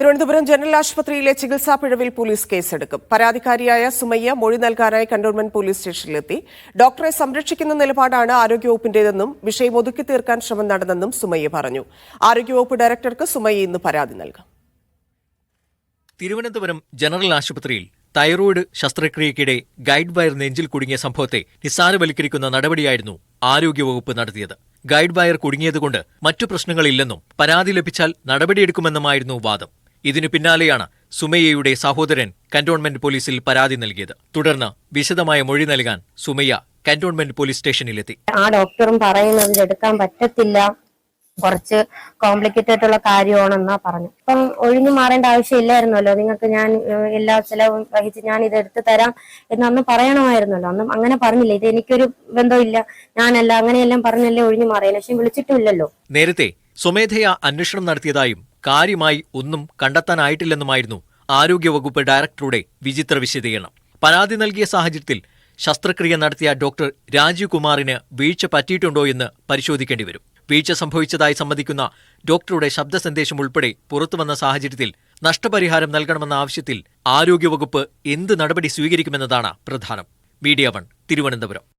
Thiruvananthapuram general ആശുപത്രിയിലെ ചികിത്സാ പിഴവിൽ police കേസെടുക്കും. പരാതിക്കാരിയായ Sumayya മൊഴി നൽകാനായി കന്റോൺമെന്റ് പോലീസ് സ്റ്റേഷനിലെത്തി. ഡോക്ടറെ സംരക്ഷിക്കുന്ന നിലപാടാണ് ആരോഗ്യവകുപ്പിന്റേതെന്നും വിഷയം ഒതുക്കി തീർക്കാൻ ശ്രമം നടന്നെന്നും സുമയ്യ പറഞ്ഞു. ആരോഗ്യവകുപ്പ് ഡയറക്ടർക്ക് സുമയ്യ ഇന്ന് പരാതി നൽകും. തിരുവനന്തപുരം ജനറൽ ആശുപത്രിയിൽ തൈറോയിഡ് ശസ്ത്രക്രിയക്കിടെ ഗൈഡ് വയർ നെഞ്ചിൽ കുടുങ്ങിയ സംഭവത്തെ നിസ്സാരവൽക്കരിക്കുന്ന നടപടിയായിരുന്നു ആരോഗ്യവകുപ്പ് നടത്തിയത്. ഗൈഡ് വയർ കുടുങ്ങിയതുകൊണ്ട് മറ്റു പ്രശ്നങ്ങളില്ലെന്നും പരാതി ലഭിച്ചാൽ നടപടിയെടുക്കുമെന്നുമായിരുന്നു വാദം. ഇതിനു പിന്നാലെയാണ് സുമയ്യയുടെ സഹോദരൻ കന്റോൺമെന്റ് പോലീസിൽ പരാതി നൽകിയത്. തുടർന്ന് വിശദമായ മൊഴി നൽകാൻ സുമയ്യ കന്റോൺമെന്റ് പോലീസ് സ്റ്റേഷനിലെത്തി. ആ ഡോക്ടറും പറയുന്നത് എടുക്കാൻ പറ്റത്തില്ല. കുറച്ച് കോംപ്ലിക്കേറ്റഡ് ആയിട്ടുള്ള കാര്യമാണെന്നാ പറഞ്ഞു അപ്പം ഒഴിഞ്ഞു മാറേണ്ട ആവശ്യമില്ലായിരുന്നല്ലോ. നിങ്ങൾക്ക് ഞാൻ എല്ലാ ചിലവും വഹിച്ച് ഞാൻ ഇത് എടുത്തു തരാം എന്നൊന്നും അന്ന് പറയണമായിരുന്നല്ലോ. അന്നും അങ്ങനെ പറഞ്ഞില്ല. ഇത് എനിക്കൊരു ബന്ധമില്ല ഞാനല്ല അങ്ങനെയെല്ലാം പറഞ്ഞല്ലേ ഒഴിഞ്ഞു മാറിയ. ലക്ഷ്യം വിളിച്ചിട്ടില്ലല്ലോ നേരത്തെ സ്വമേധയാ അന്വേഷണം നടത്തിയതായും കാര്യമായി ഒന്നും കണ്ടെത്താനായിട്ടില്ലെന്നുമായിരുന്നു ആരോഗ്യവകുപ്പ് ഡയറക്ടറുടെ വിചിത്ര വിശദീകരണം. പരാതി നൽകിയ സാഹചര്യത്തിൽ ശസ്ത്രക്രിയ നടത്തിയ ഡോക്ടർ രാജീവ് കുമാറിന് വീഴ്ച പറ്റിയിട്ടുണ്ടോ എന്ന് പരിശോധിക്കേണ്ടി വരും. വീഴ്ച സംഭവിച്ചതായി സമ്മതിക്കുന്ന ഡോക്ടറുടെ ശബ്ദ സന്ദേശം ഉൾപ്പെടെ പുറത്തുവന്ന സാഹചര്യത്തിൽ നഷ്ടപരിഹാരം നൽകണമെന്ന ആവശ്യത്തിൽ ആരോഗ്യവകുപ്പ് എന്ത് നടപടി സ്വീകരിക്കുമെന്നതാണ് പ്രധാനം. Media one Thiruvananthapuram.